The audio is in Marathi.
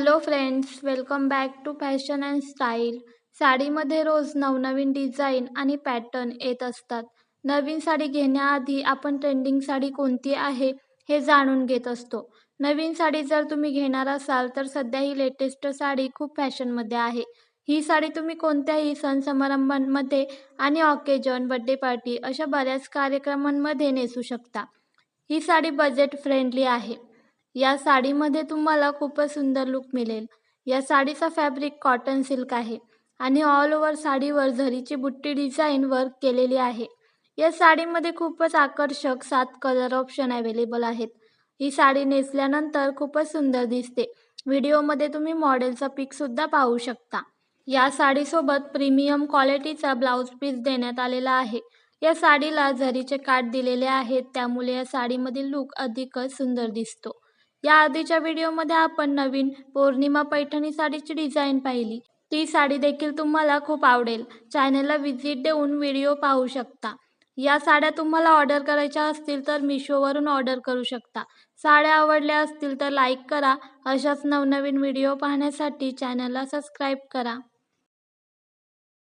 Hello friends welcome back to fashion and style साडीमध्ये रोज नवनवीन डिझाईन आणि पॅटर्न येत असतात. नवीन साडी घेण्याआधी आपण ट्रेंडिंग साडी कोणती आहे हे जाणून घेत असतो. नवीन साडी जर तुम्ही घेणार असाल तर सध्या ही लेटेस्ट साडी खूप फॅशनमध्ये आहे. ही साडी तुम्ही कोणत्याही सण समारंभांमध्ये आणि ऑकेजन बड्डे पार्टी अशा बऱ्याच कार्यक्रमांमध्ये नेसू शकता. ही साडी बजेट फ्रेंडली आहे. या साडीमध्ये तुम्हाला खूपच सुंदर लुक मिळेल. या साडीचा फॅब्रिक कॉटन सिल्क आहे आणि ऑल ओव्हर साडीवर झरीची बुट्टी डिझाईन वर्क केलेली आहे. या साडीमध्ये खूपच आकर्षक सात कलर ऑप्शन अवेलेबल आहेत. ही साडी नेसल्यानंतर खूपच सुंदर दिसते. व्हिडिओमध्ये तुम्ही मॉडेलचा पिकसुद्धा पाहू शकता. या साडीसोबत प्रीमियम क्वालिटीचा ब्लाऊज पीस देण्यात आलेला आहे. या साडीला झरीचे काठ दिलेले आहेत. त्यामुळे या साडीमधील लुक अधिकच सुंदर दिसतो. या आधीच्या व्हिडिओमध्ये आपण नवीन पौर्णिमा पैठणी साडीची डिझाईन पाहिली. ती साडी देखील तुम्हाला खूप आवडेल. चॅनलला व्हिजिट देऊन व्हिडिओ पाहू शकता. या साड्या तुम्हाला ऑर्डर करायच्या असतील तर मिशोवरून ऑर्डर करू शकता. साड्या आवडल्या असतील तर लाईक करा. अशाच नवनवीन व्हिडिओ पाहण्यासाठी चॅनलला सबस्क्राईब करा.